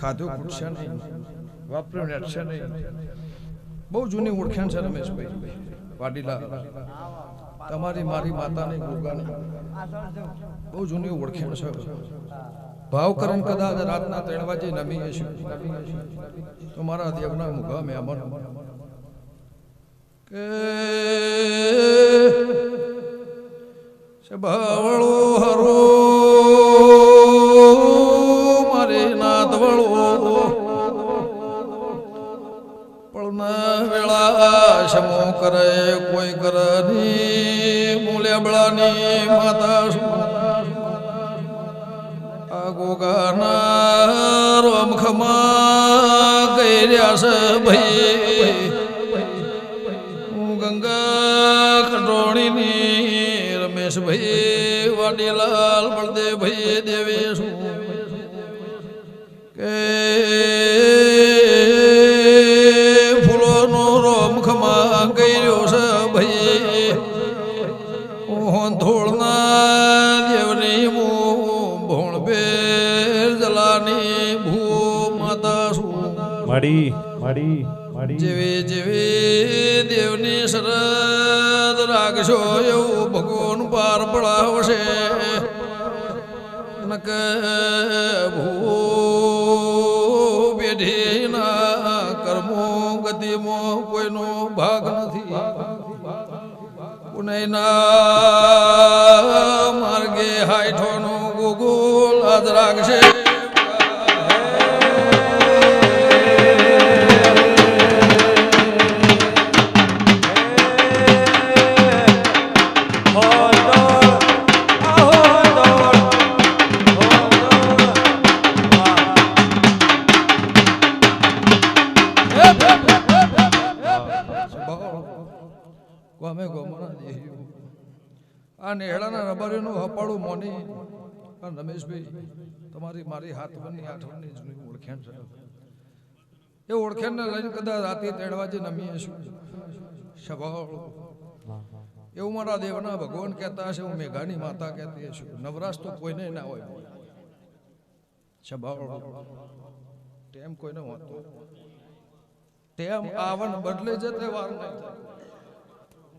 ખાધું ખૂટશે નહીં. વાપર્યું નેટશે નહીં. બહુ જૂની ઓળખાણ છે રમેશભાઈ. વાડીલા. તમારી, મારી માતાની, ગોગાની. બહુ જૂની ઓળખાણ છે. ભાવ કરમ કદાચ રાતના ત્રણ વાગે નમી હશું. તો મારા દેવના મુખા મહેમાન કે ભાવળો મૂલ્યબળાની માતા શું આ ગોગાના રોમખમાં ગઈ રહ્યા ભાઈ ગંગા વાડીલાલ બળદેવભાઈ દેવે શું મળી મળી મળી જેવી જેવી દેવની શરદ રાખશો એવું ભગવાન પાર પડાવશે. નક ભૂ પેઢીના કર્મો, ગતિમો કોઈનો ભાગ નથી. પુનૈના માર્ગે હાઈઠોનું ગોગોલ આજ રાખશે. આ નેહડાના રબારીનું હપાળું મોની. આ રમેશભાઈ, તમારી મારી હાથવણની આઠવણની જૂની ઓળખાણ છે. એ ઓળખાણને લઈને કદાચ રાતે ત્રણ વાગે નમીએ છું સ્વભાવ એવું મારા દેવના ભગવાન કહેતા હશે, હું મેઘાની માતા કહેતી છું નવરાશ તો કોઈને ના હોય. સ્વભાવ ટેમ કોઈને હોતો. ટેમ આવન બદલે જતે વાર નહીં.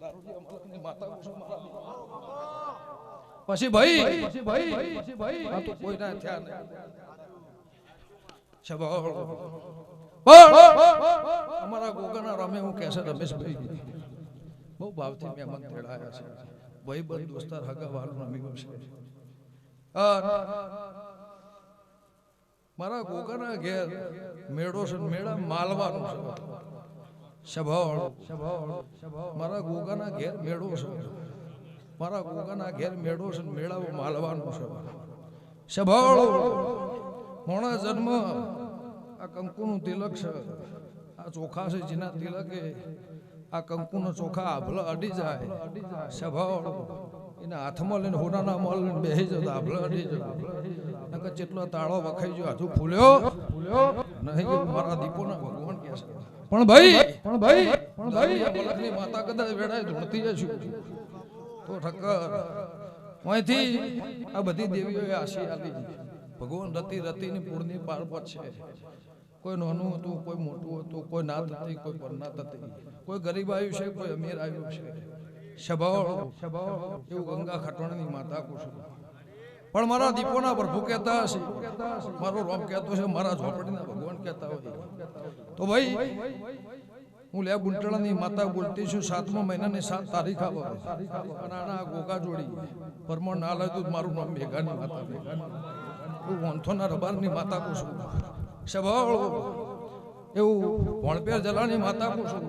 દારૂડિયા માતા. પછી ભાઈ પછી ભાઈ પછી ભાઈ આ તો કોઈ ના થયા નહીં સ્વભાવ પણ અમારા ગોગાના રમે હું કેસે રમેશભાઈ બહુ ભાવથી મહેમાન તેડાયા છે ભાઈ બંધ દોસ્તાર હગા રમી રમ્યું છે મારા ગોગાના ઘેર મેળો છે ને મેળા માલવાનું છે સ્વભાવ મારા ગોગાના ઘેર મેળો છે મારા ગોગાના ઘેર મેળો છે ને મેળાઓ માલવાનો છે. સ્વભાવ મોણા જન્મ આ કંકુનું તિલક છે. આ ચોખા છે જેના તિલકે આ કંકુનો ચોખા આભલા અડી જાય. સ્વભાવ એના હાથમાં લઈને હોનાના મલ લઈને બેસી જતો આભલા અડી જતો નકર જેટલો તાળો વખાઈ ગયો હજુ ફૂલ્યો. ફૂલ્યો નહીં કે મારા દીપોના ભગવાન કે છે. પણ ભાઈ પણ ભાઈ પણ ભાઈ. માતા કદાચ વેડાય ધૂણતી જશું તો ઠક્કર. અહીંથી આ બધી દેવીઓએ આશી આપી ભગવાન રતિ રતિની પૂર્ણિ પાર છે. કોઈ નાનું હતું, કોઈ મોટું હતું, કોઈ નાત હતી, કોઈ પરનાત હતી. કોઈ ગરીબ આવ્યું છે, કોઈ અમીર આવ્યું છે. સ્વભાવ એવું ગંગા ખટોણની માતા કુશું પણ મારા દીપોના પ્રભુ કહેતા હશે. મારો રોમ કહેતો છે, મારા ઝોપડીના ભગવાન કહેતા હોય. તો ભાઈ હું લે ગુંટળાની માતા બોલતી છું સાતમા મહિનાની સાત તારીખ આવે. અને આના ગોગા જોડી. પરમણ ના લાગ્યું મારું નામ મેઘાની માતા હું વંથોના રબારની માતા કહું છું. સ્વભાવ એવું વણપેર જલાની માતા કહું છું.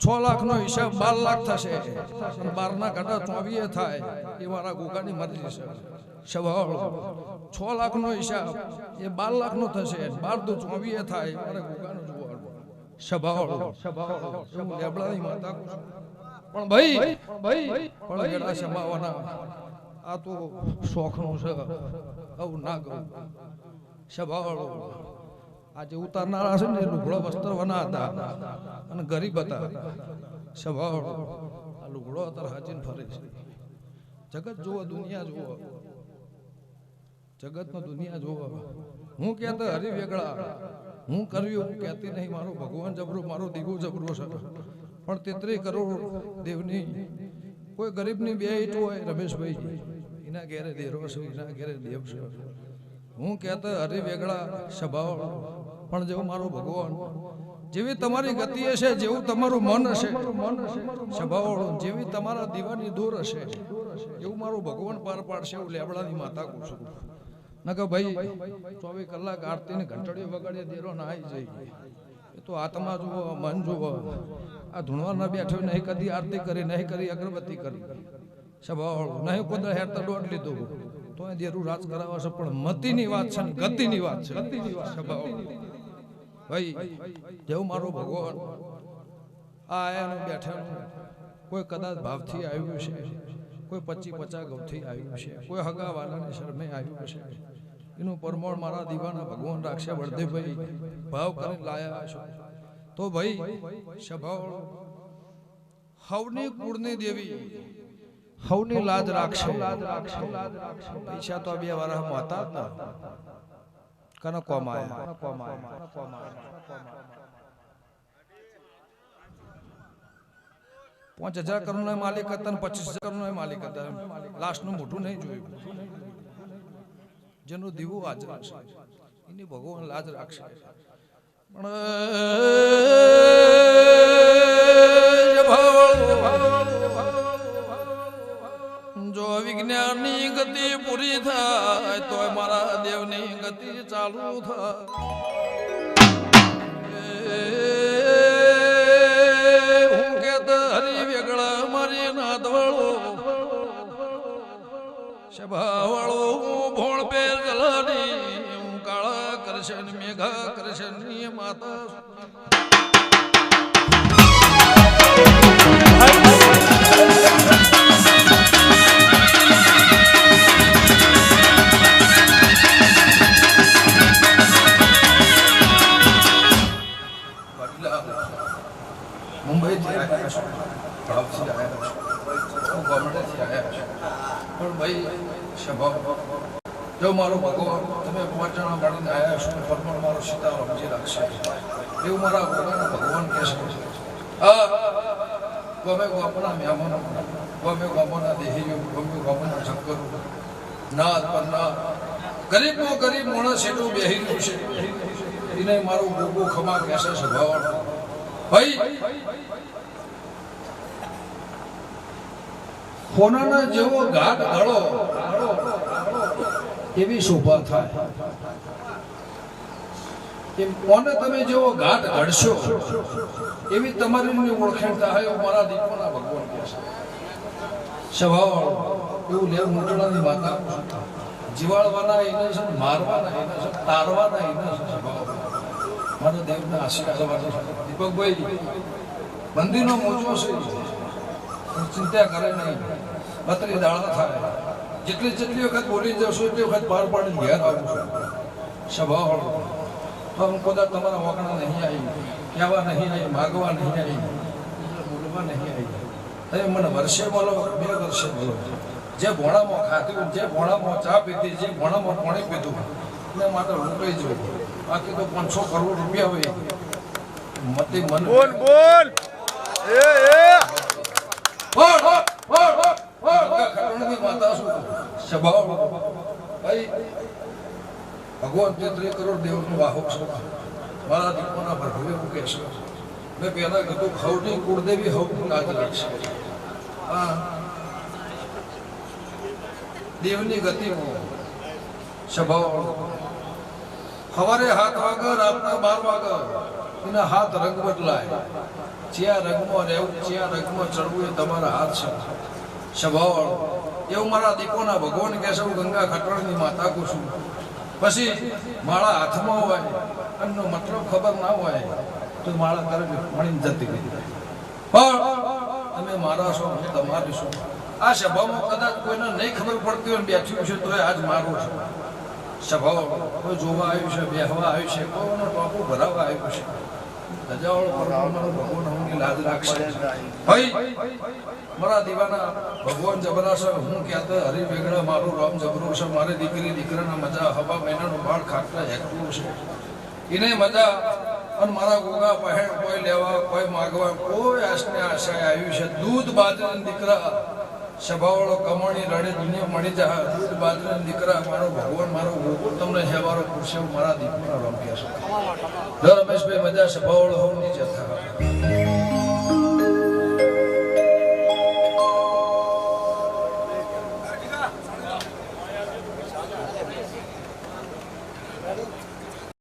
છ લાખનો હિસાબ બાર લાખ થશે. અને બારના ઘટા ચોવીએ થાય એ મારા ગોગાની મરજી છે. સવાળ છ લાખનો હિસાબ એ બાર લાખનો થશે. બાર તો ચોવીએ થાય. મારા ગોગાનો સ્વભાવ એવું લેબડાની માતા પણ ભાઈ ભાઈ પણ ગળા સમાવાના આ તો શોખનું છે. આવું ના કહું. સ્વભાવ આજે ઉતારનારા છે ને લુગડો વસ્ત્રવાના હતા અને ગરીબ હતા. સ્વભાવ આ લુગડો અત્યારે હાજીને ફરે છે. જગત જુઓ દુનિયા જુઓ. જગતનો દુનિયા જુઓ. હું કહેતા હરિ વેગળા. હું કર્યું કહેતી નહીં, મારો ભગવાન જબરો, મારો દીવો જબરો છે. પણ તેત્રી કરોડ દેવની કોઈ ગરીબની બે ઈટ હોય રમેશભાઈ એના ઘેરે દેરો છે, એના ઘેરે દેવ છે. હું કહેતો હરે વેગળા સ્વભાવ, પણ જેવો મારો ભગવાન, જેવી તમારી ગતિ હશે, જેવું તમારું મન હશે સ્વભાવ જેવી તમારા દીવાની દૂર હશે, એવું મારું ભગવાન પાર પાડશે, એવું લેબડાની માતા કહું છું નકર ભાઈ, ચોવીસ કલાક આરતી ને ઘંટડીઓ વગાડે દેરો ના આવી જઈ એ તો આત્મા જુઓ, મન જુઓ. આ ધૂણવા ના બેઠો નહીં, કદી આરતી કરી નહીં કરી અગરબત્તી કરી. સભાળ નહીં કુદર હેરતા દોડ લીધું. તો એ દેરું રાજ કરાવવા છે, પણ મતીની વાત છે ને ગતિની વાત છે. સ્વભાવ ભાઈ જેવ મારો ભગવાન. આ આયાનું બેઠાનું કોઈ કદાચ ભાવથી આવ્યું છે. કોઈ પચી પચા ગૌથી આવ્યું છે કોઈ હગા વાલાને શરમે આવ્યું છે એનું પરમોળ મારા દીવાના ભગવાન રાખશે વળદેભાઈ ભાવ કરીને લાયા છો. તો ભાઈ સભાવ હવની કુળની દેવી, હવની લાજ રાખશે. પૈસા તો બે વાર હતા જ ના. કનો કોમાયા પાંચ હજાર કરોડ માલિક હતા અને પચીસ હજાર કરોડ માલિક હતા. લાસ્ટનું મોટું નહીં જોયું. જેનું દીવું હાજર એની ભગવાન લાજ રાખશે. પણ જો વિજ્ઞાનની ગતિ પૂરી થાય તો મારા દેવની ગતિ ચાલુ થાય. સભાવાળો ભોળ પેર ગલાની હું કાળા કરશન મેઘા કરશન માતા જો મારો ભગવાન તમે પાંચ જણા મળીને આવ્યા છો પરમાણ મારો સીતારામ સમજી રાખશે એવું મારા ભગવાન ભગવાન કહે છે. ગમે ગોપના મહેમાનો, ગમે ગોપના દેહીઓ, ગમે ગોપના ચક્કરો નાદ ના ગરીબનો ગરીબ માણસ એટલું બેહી રહ્યું છે. એને મારું ગોગો ખમા કહેશે સ્વભાવ ભાઈ સોનાના જેવો ઘાટ ગળો એવી શોભા થાય. કોને તમે જેવો ઘાટ ઘડશો, એવી તમારી ઓળખાણ થાય. મારા દીકરાના ભગવાન સ્વભાવ એવું લેવ મોટલાની માતા જીવાડવાના એને છે મારવાના એને છે તારવાના એને છે સ્વભાવ મારા દેવના આશીર્વાદ દીપકભાઈ, મંદિરનો મોચો છે. ચિંતા કરે નહીં. બત્રી દાળ થાય. જેટલી જેટલી વખત બોલી જશો, એટલી વખત બહાર પાડીને ઘેર આવું છું. તો હું કદાચ તમારા વગણા નહીં આવી, કહેવા નહીં આવી, માગવા નહીં આવી બોલવા નહીં આવી. તમે મને વર્ષે બોલો, બે વર્ષે બોલો. જે ભોણામાં ખાધું, જે ભોણામાં ચા પીધી, જે ભોણામાં પાણી પીધું, એને માટે રોકાઈ જવું. બાકી તો પાંચસો કરોડ રૂપિયા હોય. મતે મન બોલ બોલ. એ એ બોલ, બોલ, બોલ, બોલ, બોલ, બોલ. ખટોળની માતા શું સ્વભાવ ભાઈ, ભગવાન તેત્રી કરોડ દેવનું વાહક છે. મારા દીપોના ભરભવે હું છે મેં પહેલાં કીધું હવની કુળદેવી હવની લાજ લાગશે હા. દેવની ગતિમાં સ્વભાવ સવારે હાથ વાગે, રાતના બાર વાગે. એના હાથ રંગ બદલાય. જ્યાં રંગમાં રહેવું જ્યાં રંગમાં ચડવું એ તમારા હાથ છે. સ્વભાવ એવું મારા દીપોના ભગવાન કેશવ ગંગા ખટવાળની માતા કહું છું. પછી માળા હાથમાં હોય, એમનો મતલબ ખબર ના હોય, તો માળા તરફ મળીને જતી ગઈ. પણ તમે મારા છો, હું તમારી છું. આ સભામાં કદાચ કોઈને નહીં ખબર પડતી હોય બેઠ્યું છે તો આજ મારું છે. સભાઓ કોઈ જોવા આવ્યું છે, બેહવા આવ્યું છે, કોઈનો ટોપો ભરાવવા આવ્યું છે. પરમાર ભગવાન લાજ રાખશે. ભાઈ, મારા દીવાના ભગવાન જબરાશે હું કહેતો હરિ વેગડા મારું રામ જબરું છે, મારી દીકરી, દીકરાના મજા હવા મહિનાનું બાળ ખાટલા હેકવું છે. એને મજા અને મારા ગોગા પહેણ કોઈ લેવા, કોઈ માગવા, કોઈ આશને આશા આવ્યું છે. દૂધ બાજરાના દીકરા સભાવાળો કમાણી રડે દુનિયા મળી જાય. દૂધ બાજરાના દીકરા, મારો ભગવાન, મારો ગોગો, તમને હેવારો એવું મારા દીકરા રમ કહે છે રમેશભાઈ, મજા, સભાવાળો હોવ, નીચે થા.